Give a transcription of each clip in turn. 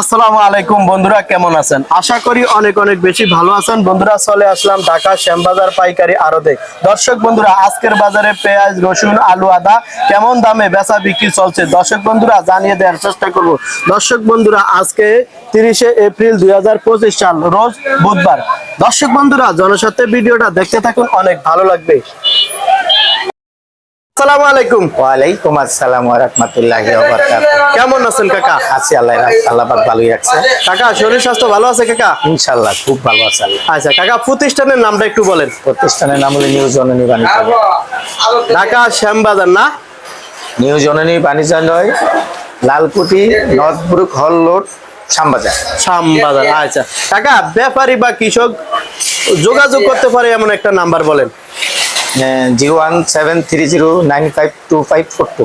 আসসালামু আলাইকুম বন্ধুরা, কেমন আছেন? আশা করি অনেক অনেক বেশি ভালো আছেন। বন্ধুরা, চলে আসলাম ঢাকা শ্যামবাজার পাইকারি আড়তে। দর্শক বন্ধুরা, আজকের বাজারে পেঁয়াজ, রসুন, আলু, আদা কেমন দামে বেচা বিক্রি চলছে? দর্শক বন্ধুরা, জানিয়ে দেওয়ার চেষ্টা করব। দর্শক বন্ধুরা, আজকে তিরিশে এপ্রিল দুই হাজার পঁচিশ সাল, রোজ বুধবার। দর্শক বন্ধুরা জনস্বার্থে ভিডিওটা দেখতে থাকুন, অনেক ভালো লাগবে। আসসালামু আলাইকুম। ওয়ালাইকুম আসসালাম রহমতুল্লাহ কেমন আছেন কাকা? আছি আল্লাহ আল্লাহ পাক ভালোই রাখছে। কাকা শরীর স্বাস্থ্য ভালো আছে কাকা? ইনশাল্লাহ খুব ভালো আছে আচ্ছা কাকা প্রতিষ্ঠানের নামটা একটু বলেন। প্রতিষ্ঠানের নাম হলো নিউ জননী বাণিজ্য। ঢাকা শ্যামবাজার না? New Janani Banijyalaya Lalkuthi Northbrook hall road Shyambazar. Shyambazar আচ্ছা। কাকা ব্যাপারী বা কৃষক যোগাযোগ করতে পারে এমন একটা নাম্বার বলেন। Zero one seven three zero nine five two five four two.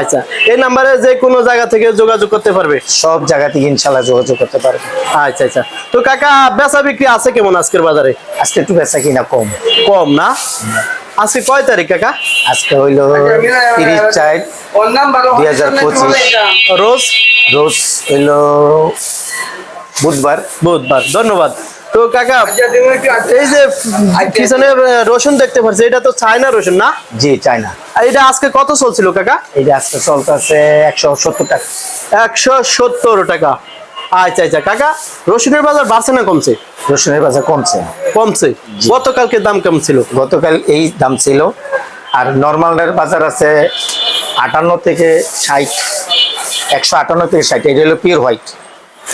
আচ্ছা এই নাম্বারে যে কোনো জায়গা থেকে যোগাযোগ করতে পারবে? সব জায়গা থেকে ইনশাল্লাহ যোগাযোগ করতে পারবে। আচ্ছা আচ্ছা। তো কাকা বেচা বিক্রি আছে কেমন আজকের বাজারে? আজকে একটু বেচা কিনা কম। কম না? আজকে কয় তারিখ কাকা? আজকে হইল তিরিশ চার দুই হাজার পঁচিশ। রোজ? রোজ হইল বুধবার। বুধবার ধন্যবাদ। তো কাকা এই যে পিছনে রসুন দেখতে পাচ্ছি এটা তো চায়না রসুন না? জি আর এটা আজকে কত চলছিল কাকা? যে আজকে চলতেছে একশো সত্তর টাকা। একশো সত্তর টাকা। আচ্ছা আচ্ছা কাকা রসুনের বাজার বাড়ছে না কমছে? রসুনের বাজার কমছে। কমছে। গতকালকে দাম কেমন ছিল? গতকাল এই দাম ছিল। আর নর্মালের বাজার আছে আটান্ন থেকে ষাট একশো আটান্ন থেকে ষাট এটা হলো পিওর হোয়াইট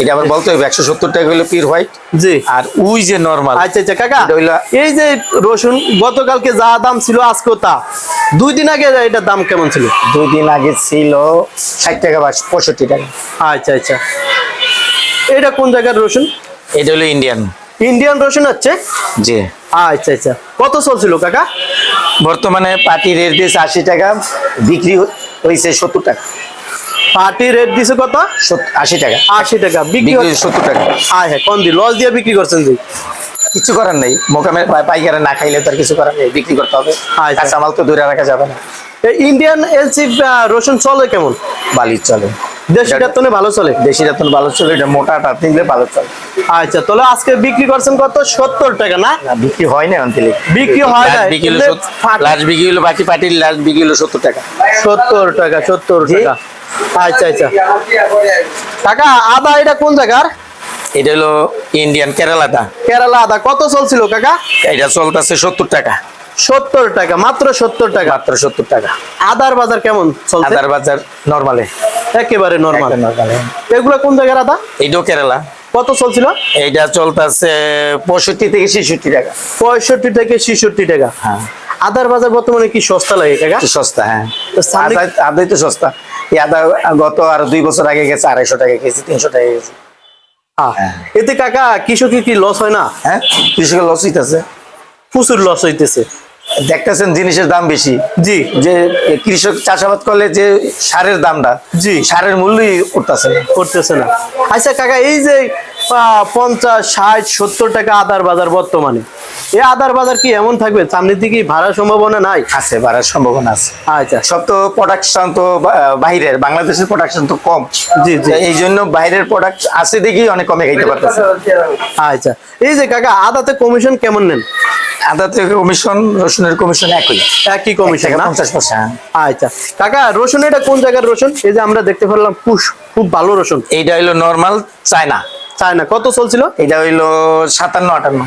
এটা আবার বলতে হবে একশো সত্তর টাকা হলো পিওর হোয়াইট জি। আর উই যে নর্মাল আচ্ছা আচ্ছা কাকা এই যে রসুন গতকালকে যা দাম ছিল আজকেও তা দুই দিন আগে এটার দাম কেমন ছিল? দুই দিন আগে ছিল ষাট টাকা বা পঁয়ষট্টি টাকা। আচ্ছা আচ্ছা। এটা কোন জায়গার রসুন? এটা হলো ইন্ডিয়ান ইন্ডিয়ান রসুন হচ্ছে? জি। আচ্ছা আচ্ছা। কত চলছিল কাকা? বর্তমানে পাটি রেট দিয়েছে আশি টাকা বিক্রি হয়েছে সত্তর টাকা। পার্টি রেট দিছে কত? আশি টাকা। আশি টাকা। বিক্রি সত্তর টাকা। আয় হ্যাঁ কোন দি লস দিয়ে বিক্রি করছেন জি কিছু করার নেই। মোকামে পাইকারে না খাইলে তো আর কিছু করার নেই। বিক্রি করতে হবে। আচ্ছা। কাঁচামাল তো দূরে রাখা যাবে না। ইন্ডিয়ান এলসি রসুন চলে কেমন? বালির চলে। দেশিটা তো ভালো চলে? দেশি রতন ভালো চলে। এটা মোটাটা নিলে ভালো চলে। আচ্ছা তাহলে আজকে বিক্রি করছেন কত? সত্তর টাকা না? বিক্রি হয় না অন্তিলে বিক্রি হয় না। বিক্রি হলো। লাস্ট বিক্রি হলো বাকি পার্টির লাস্ট বিক্রি হলো সত্তর টাকা। সত্তর টাকা সত্তর জি। টাকা। আচ্ছা আচ্ছা। টাকা আদা এটা কোন জায়গার? এটা হলো ইন্ডিয়ান কেরালাটা কেরালা আদা। কত চলছিল কাকা? এটা চলতেছে সত্তর টাকা। সত্তর টাকা মাত্র সত্তর টাকা। মাত্র সত্তর টাকা। আদার বাজার কেমন চলছে? আদার বাজার নর্মালে একেবারে নর্মাল এগুলো কোন জায়গার আদা? এইটাও কেরালা কত চলছিল? এইটা চলতেছে পঁয়ষট্টি থেকে ছেষট্টি টাকা। পঁয়ষট্টি থেকে ছেষট্টি টাকা। হ্যাঁ। আদার বাজার বর্তমানে কি সস্তা লাগে কাকা? সস্তা হ্যাঁ। আদা আদাই তো সস্তা। এই আদা গত আর দুই বছর আগে গেছে আড়াইশো টাকা কেজি তিনশো টাকা গেছে হ্যাঁ। এতে কাকা কৃষকের কি লস হয় না? হ্যাঁ কৃষকের লস হইতেছে। প্রচুর লস হইতেছে। দেখতেছেন জিনিসের দাম বেশি। জি। যে কৃষক চাষাবাদ করলে যে সারের দামটা জি। সারের মূল্যই উঠতেছে না। করতেছে না। আচ্ছা কাকা এই যে পঞ্চাশ ষাট সত্তর টাকা আদার বাজার বর্তমানে। এই আদার বাজার কি এমন থাকবে? সামনের দিকে ভাড়ার সম্ভাবনা নাই? আছে বাড়ার সম্ভাবনা আছে। আচ্ছা। সব তো প্রোডাকশন তো বাইরের বাংলাদেশের প্রোডাকশন তো কম। জি, জি। এই জন্য বাইরের প্রোডাক্ট আছে দেখি অনেক কমে খাইতে পারতেছে। আচ্ছা। এই যে কাকা আদাতে কমিশন কেমন নেন? আদা থেকে কমিশন রসুনের কমিশন একই। একই কমিশন পঞ্চাশ পার্সেন্ট আচ্ছা। কাকা রসুন এটা কোন জায়গার রসুন? এই যে আমরা দেখতে পারলাম খুব ভালো রসুন। এইটা হইল নর্মাল চায়না। চায়না কত চলছিল? এটা হইল সাতান্ন আটান্ন।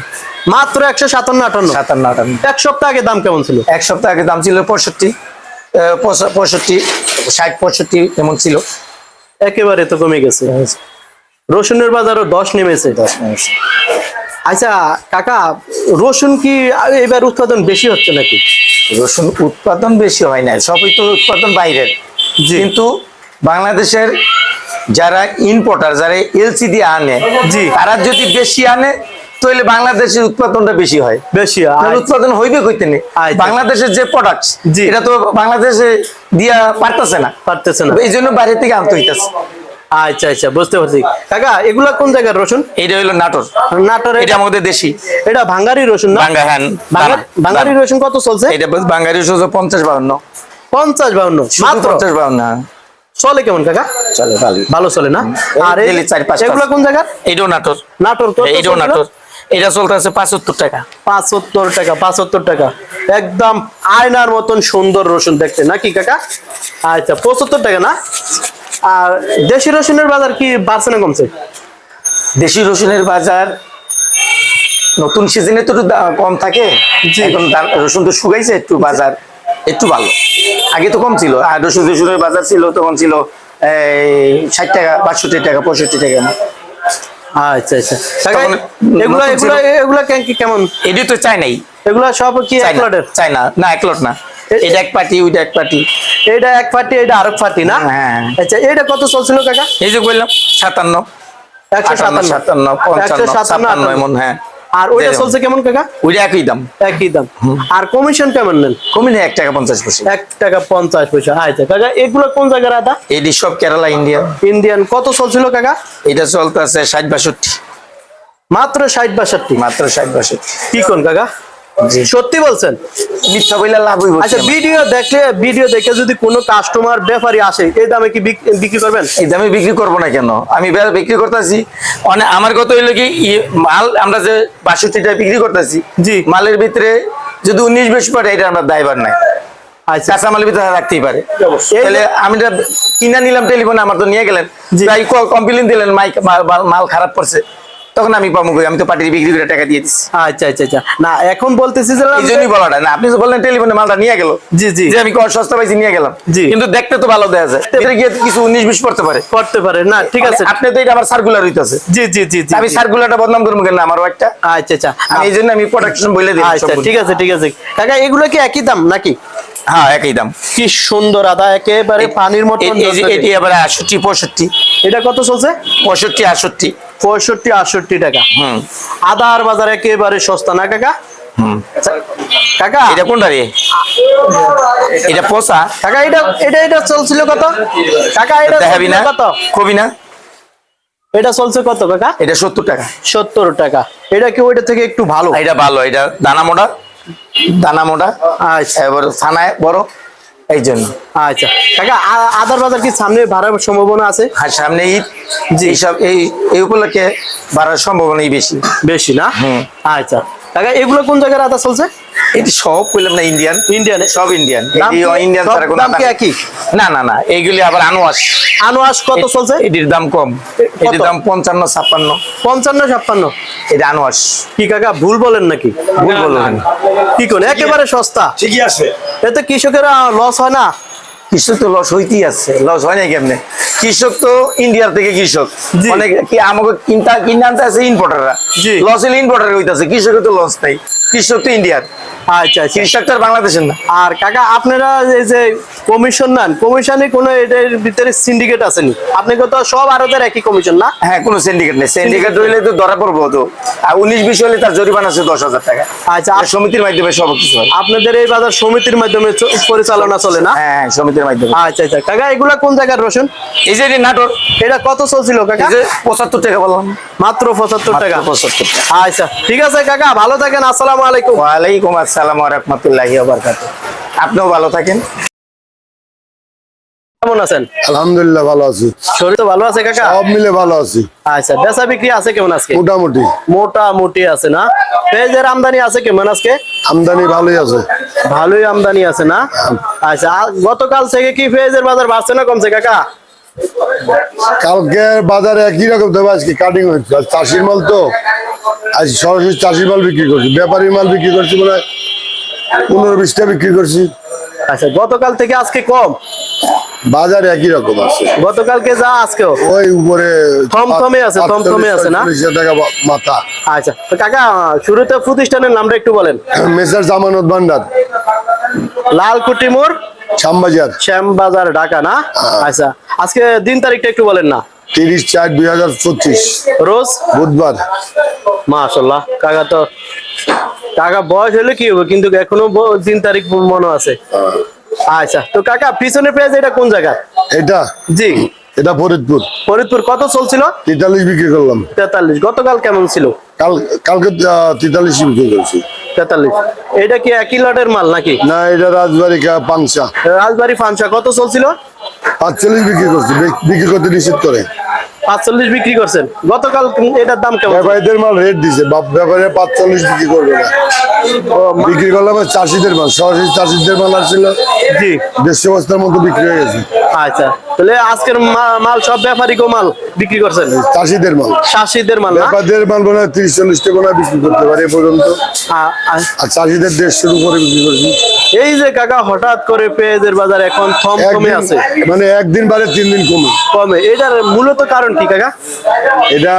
মাত্র একশো সাতান্ন আটান্ন? সাতান্ন আটান্ন। এক সপ্তাহ আগে দাম কেমন ছিল? এক সপ্তাহ আগে দাম ছিল পঁয়ষট্টি পঁয়ষট্টি ষাট পঁয়ষট্টি এমন ছিল। একেবারে তো কমে গেছে। রসুনের বাজারও দশ নেমেছে। দশ নেমেছে। আচ্ছা কাকা রসুন কি এবার উৎপাদন বেশি হচ্ছে নাকি? রসুন উৎপাদন বেশি হয় না সবই তো উৎপাদন বাইরের। কিন্তু বাংলাদেশের যারা ইম্পোর্টার যারা এলসি দিয়ে আনে জি। তারা যদি বেশি আনে তাহলে বাংলাদেশের উৎপাদনটা বেশি হয়। বেশি তাহলে উৎপাদন হইবে কইতে নেই আচ্ছা। বাংলাদেশের যে প্রোডাক্ট এটা তো বাংলাদেশে দিয়া পারতেছে না। পারতেছে না। এই জন্য বাইরে থেকে আনতে হইতেছে। আচ্ছা আচ্ছা বুঝতে পারছি। কাকা এগুলা কোন জায়গার রসুন? এইটা হইল নাটোর। নাটোর এটা আমাদের দেশি। এটা ভাঙ্গারি রসুন না? ভাঙ্গা- ভাঙ্গারি রসুন কত চলছে? এটা বাঙ্গারি শুধু পঞ্চাশ বাউন্ন পঞ্চাশ বাউন্ন মাত্র মাত্র? পঞ্চাশ বাউন্ন হ্যাঁ। চলে কেমন কাকা? চলে ভালো। ভালো চলে না? আর এই- চার পাঁচটা এগুলো। কোন জায়গার? এইটাও নাটোর। নাটোর কত এইটাও নাটোর। এটা চলতেছে পাঁচাত্তর টাকা। পাঁচাত্তর টাকা পাঁচাত্তর টাকা। একদম আয়নার মতন সুন্দর রসুন দেখতে। নাকি কাকা? আচ্ছা পঁচাত্তর টাকা না? আর দেশি রসুনের বাজার কি বাড়ছে না কমছে? দেশি রসুনের বাজার নতুন সিজনে তো কম থাকে। এখন রসুন তো শুকাইছে একটু বাজার। একটু ভালো। আগে তো কম ছিল আর রসুন রসুনের বাজার ছিল তখন ছিল এই ষাট টাকা বাষট্টি টাকা পঁয়ষট্টি টাকা আচ্ছা আচ্ছা। কাকা তখন এগুলা নতুন এগুলা ছিল। এগুলা কে- কেমন? এটি তো চাই নাই এগুলা সব কি এক না লটের চাই না না একলট না। এটা এক পার্টি ওইটা এক পার্টি এটা এক ফাটি এটা আরেক ফাটি না? হ্যাঁ। আচ্ছা এটা কত চলছিল কাকা? এই যে বললাম সাতান্ন। একশো সাতান্ন। সাতান্ন পঞ্চান্ন সাতান্ন এমন হ্যাঁ। আর ওইটা চলছে কেমন কাকা? ওইটা একই দাম। একই দাম। আর কমিশন কেমন নেন? কমিশন এক টাকা পঞ্চাশ পয়সা। এক টাকা পঞ্চাশ পয়সা। আচ্ছা কাকা এগুলো কোন জায়গার আদা? এটি সব কেরালা ইন্ডিয়ান। ইন্ডিয়ান। কত চলছিল কাকা? এটা চলতেছে ষাট বাষট্টি। মাত্র ষাট বাষট্টি। মাত্র ষাট বাষট্টি। কি কোন কাকা। সত্যি বলছেন? মিথ্যা বইলে লাভ হইব আচ্ছা ভিডিও দেখলে ভিডিও দেখে যদি কোনো কাস্টমার ব্যাপারী আসে এই দামে কি বিক- বিক্রি করবেন? এই দামে বিক্রি করব না কেন? আমি বিক্রি করতেছি। অনেক আমার কত হইল কি মাল আমরা যে বাষট্টিটা বিক্রি করতেছি জি। মালের ভিতরে যদি উনিশ বিশ পরে এটা আমরা দায়বার নাই। আচ্ছা। কাঁচা মালের ভিতরে রাখতেই পারে। তাহলে আমি কিনা নিলাম টেলিফোনে আমার তো নিয়ে গেলেন। কমপ্লেন দিলেন মাইক মাল- খারাপ করছে। তখন আমি পাবো আমি তো পার্টির বিক্রি করে টাকা দিয়ে দিচ্ছি আচ্ছা আচ্ছা আচ্ছা। না এখন বলতেছি যে এই জন্যই বলাটা না আপনি তো বললেন টেলিফোনে মালটা নিয়ে গেল জি, জি। যে আমি সস্তা পাইছি নিয়ে গেলাম। জি। কিন্তু দেখতে তো ভালো দেয়া যায়। ভিতরে গিয়ে কিছু উনিশ বিশ পড়তে পারে। করতে পারে। না ঠিক আছে। আপনি তো এটা আমার সার্কুলার হইতাছে। জি জি জি জি আমি সার্কুলারটা বদনাম করব কেন আমারও একটা। আচ্ছা আচ্ছা। আমি এই জন্য আমি প্রোডাকশন বলে দিই আচ্ছা ঠিক আছে ঠিক আছে। কাকা এগুলো কি একই দাম নাকি? হ্যাঁ একই দাম। কি সুন্দর আদা একেবারে পানির মতো এটি আবার আটষট্টি পঁয়ষট্টি। এটা কত চলছে? পঁয়ষট্টি আটষট্টি। পঁয়ষট্টি আটষট্টি টাকা। আদার বাজার একেবারে সস্তা না কাকা? কাকা? এটা কোনটা রে? এটা পোষা? কাকা এটা এটা এটা চলছিল কত? কাকা এটা দেখাবি না? কত? কবি না? এটা চলছে কত কাকা? এটা সত্তর টাকা। সত্তর টাকা। এটা কি ওইটা থেকে একটু ভালো? এটা ভালো এটা দানা মোটা। দানা মোটা। আচ্ছা। এবার থানায় বড়। এই জন্য আচ্ছা। কাকা আদার বাজার কি সামনে বাড়ার সম্ভাবনা আছে? আর সামনে ঈদ। জি। এই এই উপলক্ষে বাড়ার সম্ভাবনাই বেশি। বেশি না। আচ্ছা। কাকা এগুলো কোন জায়গায় আদা চলছে? এটি সব কইলাম না ইন্ডিয়ান ইন্ডিয়ানে সব ইন্ডিয়ান দাম এটি কি- ইন্ডিয়ান ছাড়া কোনো দাম কি একই? না না না এইগুলি আবার আনোয়াস আনোয়াস কত চলছে? এটির দাম কম। এটির দাম পঞ্চান্ন ছাপ্পান্ন। পঞ্চান্ন ছাপ্পান্ন? এটা আনোয়াস কি কাকা ভুল বলেন নাকি? ভুল বলবেন কি কোন? একেবারে সস্তা। ঠিকই আছে। এতে কৃষকেরা লস হয় না? কৃষক তো লস হইতেই আছে। লস হয় না কেমনে? কৃষক তো ইন্ডিয়ার থেকে কৃষক। অনেক কি আমাকে কিনতে কিনে আনতে আছে ইম্পোর্টাররা লস হলে ইম্পোর্টার হইতাছে। কৃষকের তো লস নাই। কৃষক তো ইন্ডিয়ার আচ্ছা আচ্ছা। তো আর বাংলাদেশের না। আর কাকা আপনারা এই যে কমিশন নেন কমিশনে কোনো এটার ভিতরে সিন্ডিকেট আসেনি? আপনাকে তো সব আরতের একই কমিশন না? হ্যাঁ কোনো সিন্ডিকেট নেই। সিন্ডিকেট হইলে তো ধরা পড়ব তো। আর উনিশ বিশ হলে তার জরিমানা আছে দশ হাজার টাকা। আচ্ছা আর সমিতির মাধ্যমে সব কিছু হয়। আপনাদের এই বাজার সমিতির মাধ্যমে পরিচালনা চলে না? হ্যাঁ হ্যাঁ সমিতির মাধ্যমে। আচ্ছা আচ্ছা। কাকা এগুলা কোন জায়গার রসুন? এই যে এটি নাটোর। এটা কত চলছিল কাকা? যে পঁচাত্তর টাকা বললাম। মাত্র পঁচাত্তর টাকা? পঁচাত্তর আচ্ছা ঠিক আছে কাকা ভালো থাকেন আসসালামু আলাইকুম। ওয়ালাইকুম আসসালাম রহমতুল্লাহি বারকাত আপনিও ভালো থাকেন। কেমন আছেন? আলহামদুলিল্লাহ ভালো আছি। শরীর তো ভালো আছে কাকা? সব মিলে ভালো আছি। আচ্ছা বেচা বিক্রি আছে কেমন আজকে? মোটামুটি। মোটামুটি আছে না? পেঁয়াজের আমদানি আছে কেমন আজকে? আমদানি ভালোই আছে। ভালোই আমদানি আছে না? আচ্ছা আর গতকাল থেকে কি পেঁয়াজের বাজার বাড়ছে না কমছে কাকা? কালকে বাজারে একই রকম দেবে আজকে কাটিং আজ চাষির মাল তো আজ সরাসরি চাষির মাল বিক্রি করছি। ব্যাপারী মাল বিক্রি করছি মানে পনেরো বিশটা বিক্রি করছি। আচ্ছা গতকাল থেকে আজকে কম? বাজার একই রকম আছে। গতকালকে যা আজকেও? ওই উপরে থমথমে আছে, থমথমে আছে না? টাকা মাথা। আচ্ছা তো কাকা শুরুতে প্রতিষ্ঠানের নামটা একটু বলেন। মেসার জামানত ভান্ডার। লালকুটি মোড় শ্যামবাজার। শ্যামবাজার ঢাকা না? আচ্ছা আজকে দিন তারিখটা একটু বলেন না। তিরিশ চার দুই হাজার পঁচিশ রোজ? বুধবার। মাশাল্লাহ কাকা তো কাকা বয়স হলে কি হবে? কিন্তু এখনও দিন তারিখ মনে আছে। আচ্ছা তো কাকা পিছনের পেঁয়াজ এটা কোন জায়গা এটা? জি। এটা ফরিদপুর। ফরিদপুর কত চলছিল? তেতাল্লিশ বিক্রি করলাম। তেতাল্লিশ গতকাল কেমন ছিল? কাল কালকে তেতাল্লিশ বিক্রি করছি। তেতাল্লিশ। এটা কি একই লটের মাল নাকি? না এটা রাজবাড়ি কা- পাংশা রাজবাড়ি ফানসা কত চলছিল? পাঁচচল্লিশ বিক্রি করছি বিক- বিক্রি করতে নিষেধ করে। পাঁচচল্লিশ বিক্রি করছেন। গতকাল এটার দাম কেমন ব্যাপারীদের মাল রেট দিছে ব্যাপারীরা পাঁচচল্লিশ বিক্রি করবে না। বিক্রি করলাম চাষিদের মাল সরাসরি চাষিদের মাল আসছিল। জি। দেড়শো বস্তার মতো বিক্রি হয়ে গেছে। আচ্ছা। তাহলে আজকের মাল সব ব্যাপারী মাল বিক্রি করছেন? চাষিদের মাল। চাষিদের মাল ব্যাপারীদের মাল মনে তিরিশ বিক্রি করতে পারে পর্যন্ত। আর চাষিদের উপরে বিক্রি করছি। এই যে কাকা হঠাৎ করে পেঁয়াজের বাজার এখন থম কমে আছে। মানে একদিন বারে তিন দিন কমে। কমে। এটার মূলত কারণ কি কাকা? এটা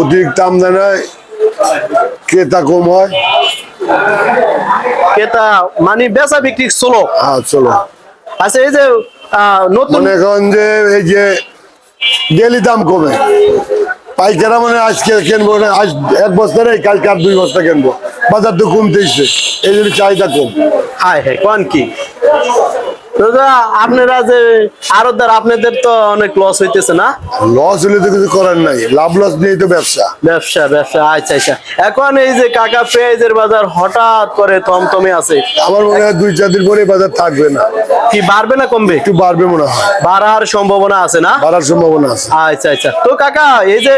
অতিরিক্ত আমদানি ক্রেতা কম হয়। ক্রেতা মানে বেচা বিক্রি স্লো হ্যাঁ চলো আচ্ছা এই যে নতুন যে এই যে ডেলি দাম কমে। পাইকারা মানে আজকে কিনবো না আজ এক বস্তা নেই কালকে আর দুই বস্তা কিনবো। বাজার তো কমতেইছে এই জন্য চাহিদা কম। হায় হ্যাঁ কোন কি? আপনারা যে আরদার আপনাদের তো অনেক লস হইতেছে না? লস হলে তো কিছু করার নাই। লাভ লস নিয়েই তো ব্যবসা। ব্যবসা ব্যবসা আচ্ছা আচ্ছা। এখন এই যে কাকা পেঁয়াজের বাজার হঠাৎ করে আছে। আমার মনে হয় দুই চার দিন পরে বাজার থাকবে না। কি বাড়বে না কমবে? একটু বাড়বে মনে হয়। বাড়ার সম্ভাবনা আছে না? বাড়ার সম্ভাবনা আছে। আচ্ছা আচ্ছা। তো কাকা এই যে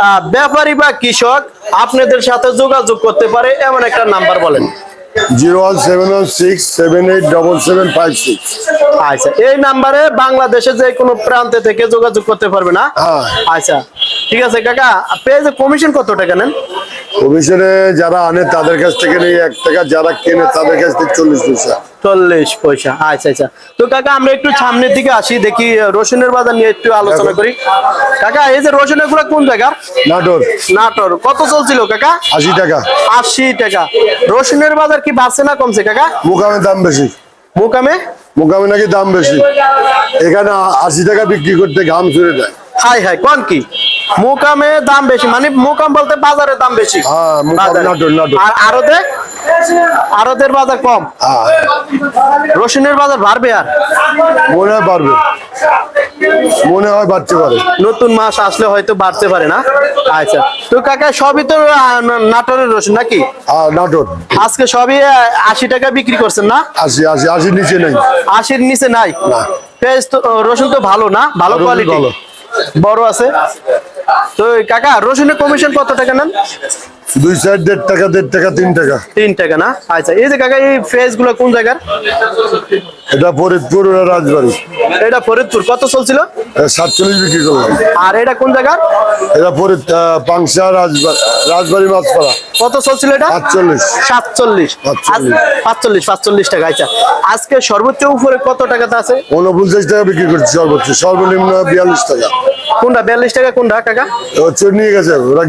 আহ, ব্যাপারী বা কৃষক আপনাদের সাথে যোগাযোগ করতে পারে এমন একটা নাম্বার বলেন। Zero one seven one six seven eight double seven five six. আচ্ছা এই নাম্বারে বাংলাদেশে যে কোনো প্রান্তে থেকে যোগাযোগ করতে পারবে না? হ্যাঁ। আচ্ছা ঠিক আছে কাকা পেঁয়াজের কমিশন কত টাকা নেন? কমিশনে যারা আনে তাদের কাছ থেকে নেই এক টাকা যারা কেনে তাদের কাছ থেকে চল্লিশ পয়সা। চল্লিশ পয়সা আচ্ছা আচ্ছা। তো কাকা আমরা একটু সামনের দিকে আসি দেখি রসুনের বাজার নিয়ে একটু আলোচনা করি। কাকা এই যে রসুনেরগুলা কোন জায়গার নাটোর। নাটোর। কত চলছিল কাকা? আশি টাকা। আশি টাকা। রসুনের বাজার কি বাড়ছে না কমছে কাকা? মুকামের দাম বেশি। মুকামে? মুকামে নাকি দাম বেশি। এখানে আশি টাকা বিক্রি করতে ঘাম ছুড়ে দেয়। হাই হাই কোন কি? মুকামে দাম বেশি মানে মুকাম বলতে বাজারে দাম বেশি। হ্যাঁ। আর আরতে? আরতের বাজার কম? হ্যাঁ। রসুনের বাজার বাড়বে আর? মনে হয় বাড়বে। মনে হয় বাড়তে পারে। নতুন মাস আসলে হয়তো বাড়তে পারে না? আচ্ছা। তো কাকা সবই তো নাটোরের রসুন নাকি? আর নাটোর। আজকে সবই আশি টাকা বিক্রি করছেন না? আশি আশি আশির নিচে নেই। আশির নিচে নাই? পেঁয়াজ তো রসুন তো ভালো না? ভালো কোয়ালিটি। বড় আছে। তো কাকা রসুনের কমিশন কত টাকা নেন? দুই সাইড দেড় টাকা দেড় টাকা তিন টাকা। তিন টাকা না? আচ্ছা এই যে কাকা এই ফেসগুলো কোন জায়গার? এটা ফরিদপুর রাজবাড়ি। এটা ফরিদপুর। কত চলছিল? সাতচল্লিশ বিক্রি করলাম। আর এটা কোন জায়গার? এটা ফরিদ পাংশা রাজবাড়ি রাজবাড়ি মাছপাড়া। কত চলছিল এটা? সাতচল্লিশ। সাতচল্লিশ। সাতচল্লিশ। পাঁচচল্লিশ পাঁচচল্লিশ টাকা আচ্ছা। আজকে সর্বোচ্চ উপরে কত টাকাতে আছে? উনপঞ্চাশ টাকা বিক্রি করছি সর্বোচ্চ। সর্বনিম্ন বিয়াল্লিশ টাকা। কোনটা? বিয়াল্লিশ টাকা কোনটা কাকা? হচ্ছে নিয়ে গেছে ওরা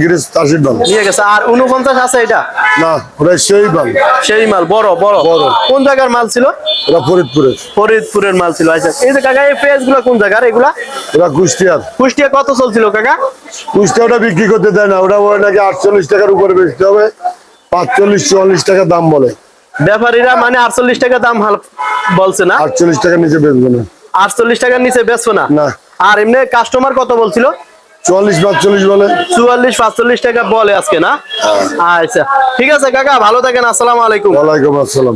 নিয়ে গেছে। আর উনপঞ্চাশ আছে এটা? না ওরা সেই দাম সেই মাল বড় বড়। বড়। কোন জায়গার মাল ছিল? ওরা ফরিদপুরের। ফরিদপুরের মাল ছিল। আচ্ছা এই যে কাকা এই পেঁয়াজ কোন জায়গার? এগুলা? ওরা কুষ্টিয়ার। কুষ্টিয়া কত চলছিল কাকা? কুষ্টিয়া ওটা বিক্রি করতে দেয় না ওরা বলে নাকি আটচল্লিশ টাকার উপরে বেচতে হবে। টাকা দাম বলে। ব্যাপারীরা মানে টাকা দাম বলছে না? আটচল্লিশ টাকার নিচে বেচবে না। আটচল্লিশ টাকার নিচে বেচবো না? না। আর এমনি কাস্টমার কত বলছিল? চুয়াল্লিশ পাঁচচল্লিশ বলে। চুয়াল্লিশ পাঁচচল্লিশ টাকা বলে আজকে না? আচ্ছা ঠিক আছে কাকা ভালো থাকেন আসসালামু আলাইকুম। ওয়ালাইকুম আসসালাম।